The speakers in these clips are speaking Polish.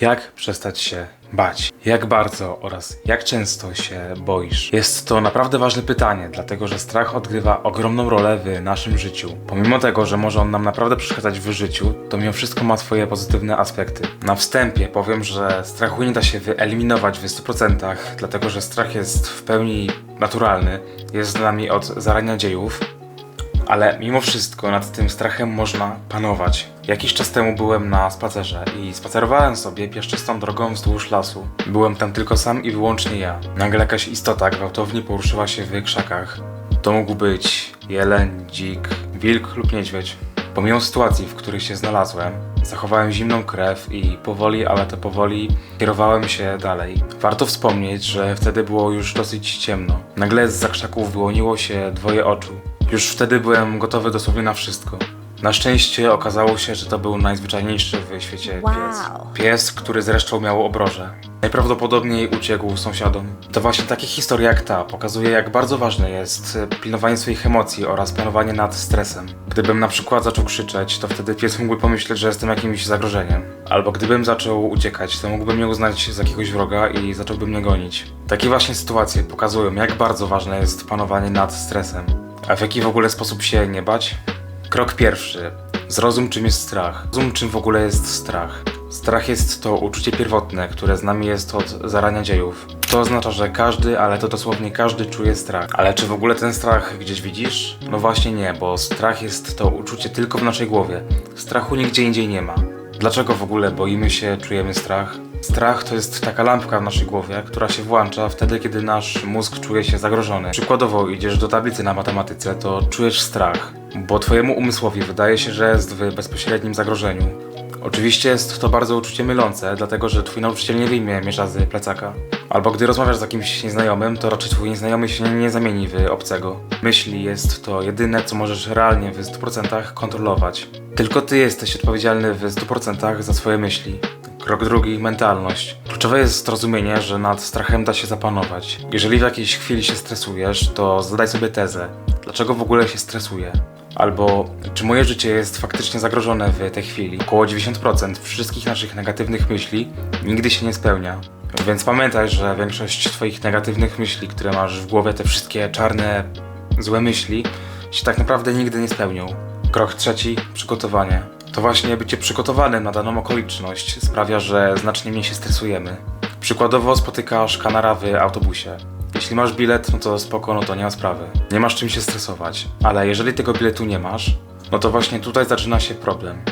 Jak przestać się bać? Jak bardzo oraz jak często się boisz? Jest to naprawdę ważne pytanie, dlatego że strach odgrywa ogromną rolę w naszym życiu. Pomimo tego, że może on nam naprawdę przeszkadzać w życiu, to mimo wszystko ma swoje pozytywne aspekty. Na wstępie powiem, że strachu nie da się wyeliminować w 100%, dlatego że strach jest w pełni naturalny, jest z nami od zarania dziejów. Ale mimo wszystko nad tym strachem można panować. Jakiś czas temu byłem na spacerze i spacerowałem sobie pieszczystą drogą wzdłuż lasu. Byłem tam tylko sam i wyłącznie ja. Nagle jakaś istota gwałtownie poruszyła się w krzakach. To mógł być jeleń, dzik, wilk lub niedźwiedź. Pomimo sytuacji, w której się znalazłem, zachowałem zimną krew i powoli, ale to powoli kierowałem się dalej. Warto wspomnieć, że wtedy było już dosyć ciemno. Nagle z krzaków wyłoniło się dwoje oczu. Już wtedy byłem gotowy dosłownie na wszystko. Na szczęście okazało się, że to był najzwyczajniejszy w świecie pies. Wow. Pies, który zresztą miał obroże. Najprawdopodobniej uciekł sąsiadom. To właśnie takie historie jak ta pokazuje, jak bardzo ważne jest pilnowanie swoich emocji oraz panowanie nad stresem. Gdybym na przykład zaczął krzyczeć, to wtedy pies mógłby pomyśleć, że jestem jakimś zagrożeniem. Albo gdybym zaczął uciekać, to mógłby mnie uznać za jakiegoś wroga i zacząłby mnie gonić. Takie właśnie sytuacje pokazują, jak bardzo ważne jest panowanie nad stresem. A w jaki w ogóle sposób się nie bać? Krok pierwszy. Zrozum, czym jest strach. Zrozum, czym w ogóle jest strach. Strach jest to uczucie pierwotne, które z nami jest od zarania dziejów. To oznacza, że każdy, ale to dosłownie każdy czuje strach. Ale czy w ogóle ten strach gdzieś widzisz? No właśnie nie, bo strach jest to uczucie tylko w naszej głowie. Strachu nigdzie indziej nie ma. Dlaczego w ogóle boimy się, czujemy strach? Strach to jest taka lampka w naszej głowie, która się włącza wtedy, kiedy nasz mózg czuje się zagrożony. Przykładowo idziesz do tablicy na matematyce, to czujesz strach, bo twojemu umysłowi wydaje się, że jest w bezpośrednim zagrożeniu. Oczywiście jest to bardzo uczucie mylące, dlatego że twój nauczyciel nie wyjmie miecza z plecaka. Albo gdy rozmawiasz z jakimś nieznajomym, to raczej twój nieznajomy się nie zamieni w obcego. Myśli jest to jedyne, co możesz realnie w 100% kontrolować. Tylko ty jesteś odpowiedzialny w 100% za swoje myśli. Krok drugi mentalność. Kluczowe jest zrozumienie, że nad strachem da się zapanować. Jeżeli w jakiejś chwili się stresujesz, to zadaj sobie tezę. Dlaczego w ogóle się stresuję? Albo czy moje życie jest faktycznie zagrożone w tej chwili? Około 90% wszystkich naszych negatywnych myśli nigdy się nie spełnia. Więc pamiętaj, że większość twoich negatywnych myśli, które masz w głowie, te wszystkie czarne, złe myśli, się tak naprawdę nigdy nie spełnią. Krok trzeci przygotowanie. To właśnie bycie przygotowanym na daną okoliczność sprawia, że znacznie mniej się stresujemy. Przykładowo spotykasz kanara w autobusie. Jeśli masz bilet, no to spoko, no to nie ma sprawy. Nie masz czym się stresować. Ale jeżeli tego biletu nie masz, no to właśnie tutaj zaczyna się problem.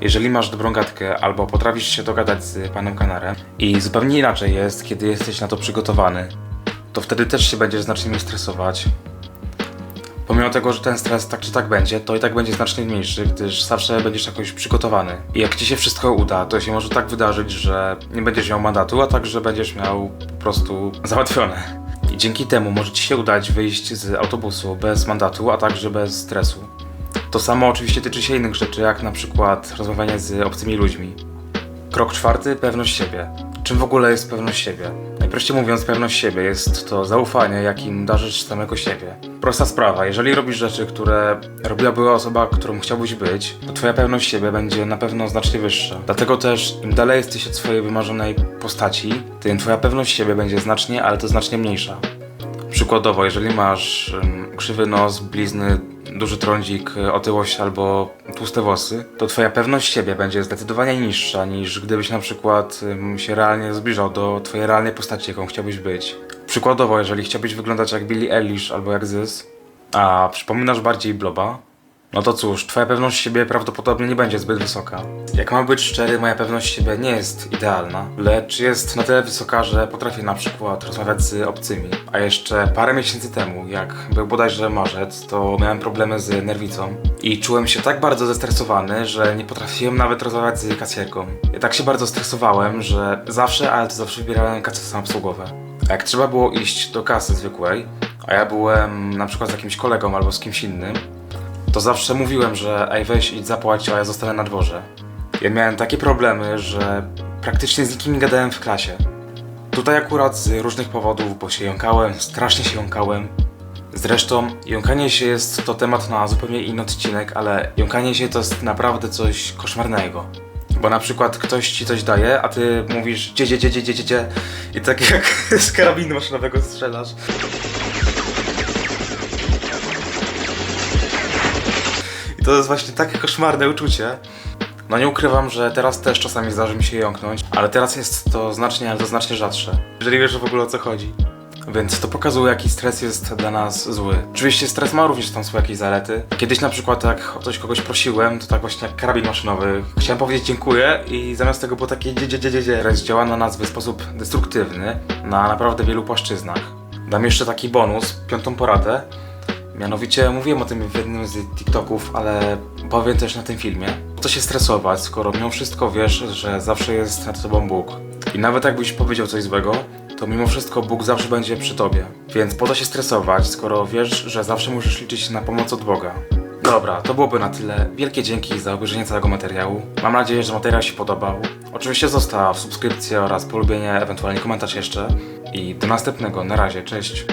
Jeżeli masz dobrą gadkę albo potrafisz się dogadać z panem kanarem i zupełnie inaczej jest, kiedy jesteś na to przygotowany, to wtedy też się będziesz znacznie mniej stresować, Pomimo tego, że ten stres tak czy tak będzie, to i tak będzie znacznie mniejszy, gdyż zawsze będziesz jakoś przygotowany. I jak ci się wszystko uda, to się może tak wydarzyć, że nie będziesz miał mandatu, a także będziesz miał po prostu załatwione. I dzięki temu może ci się udać wyjść z autobusu bez mandatu, a także bez stresu. To samo oczywiście tyczy się innych rzeczy, jak na przykład rozmawianie z obcymi ludźmi. Krok czwarty, pewność siebie. Czym w ogóle jest pewność siebie? Najprościej mówiąc, pewność siebie jest to zaufanie, jakim darzysz samego siebie. Prosta sprawa, jeżeli robisz rzeczy, które robiłaby osoba, którą chciałbyś być, to twoja pewność siebie będzie na pewno znacznie wyższa. Dlatego też im dalej jesteś od swojej wymarzonej postaci, tym twoja pewność siebie będzie znacznie, ale to znacznie mniejsza. Przykładowo, jeżeli masz krzywy nos, blizny, duży trądzik, y, otyłość albo tłuste włosy, to twoja pewność siebie będzie zdecydowanie niższa niż gdybyś na przykład się realnie zbliżał do twojej realnej postaci, jaką chciałbyś być. Przykładowo, jeżeli chciałbyś wyglądać jak Billie Eilish albo jak Zys, a przypominasz bardziej Bloba, no to cóż, twoja pewność siebie prawdopodobnie nie będzie zbyt wysoka. Jak mam być szczery, moja pewność siebie nie jest idealna, lecz jest na tyle wysoka, że potrafię na przykład rozmawiać z obcymi. A jeszcze parę miesięcy temu, jak był bodajże marzec, to miałem problemy z nerwicą i czułem się tak bardzo zestresowany, że nie potrafiłem nawet rozmawiać z kasjerką. Ja tak się bardzo stresowałem, że zawsze, ale to zawsze wybierałem kasy samoobsługowe. A jak trzeba było iść do kasy zwykłej, a ja byłem na przykład z jakimś kolegą albo z kimś innym, to zawsze mówiłem, że ej weź idź zapłać, a ja zostanę na dworze. Ja miałem takie problemy, że praktycznie z nikim nie gadałem w klasie. Tutaj akurat z różnych powodów, bo się jąkałem, strasznie się jąkałem. Zresztą jąkanie się jest to temat na zupełnie inny odcinek, ale jąkanie się to jest naprawdę coś koszmarnego. Bo na przykład ktoś ci coś daje, a ty mówisz gdzie, gdzie, gdzie, gdzie, gdzie, gdzie i tak jak z karabinu maszynowego strzelasz. To jest właśnie takie koszmarne uczucie. No nie ukrywam, że teraz też czasami zdarzy mi się jąknąć, ale teraz jest to znacznie, ale to znacznie rzadsze. Jeżeli wiesz w ogóle o co chodzi. Więc to pokazuje, jaki stres jest dla nas zły. Oczywiście stres ma również tam swoje jakieś zalety. Kiedyś na przykład jak o coś kogoś prosiłem, to tak właśnie jak karabin maszynowy. Chciałem powiedzieć dziękuję i zamiast tego było takie dzie, dzie, dzie, dzie, dzie. Działa na nas w sposób destruktywny na naprawdę wielu płaszczyznach. Dam jeszcze taki bonus, piątą poradę. Mianowicie mówiłem o tym w jednym z TikToków, ale powiem też na tym filmie. Co się stresować, skoro mimo wszystko wiesz, że zawsze jest nad tobą Bóg. I nawet jakbyś powiedział coś złego, to mimo wszystko Bóg zawsze będzie przy tobie. Więc po co się stresować, skoro wiesz, że zawsze musisz liczyć na pomoc od Boga. Dobra, to byłoby na tyle. Wielkie dzięki za obejrzenie całego materiału. Mam nadzieję, że materiał się podobał. Oczywiście zostaw subskrypcję oraz polubienie, ewentualnie komentarz jeszcze. I do następnego. Na razie, cześć.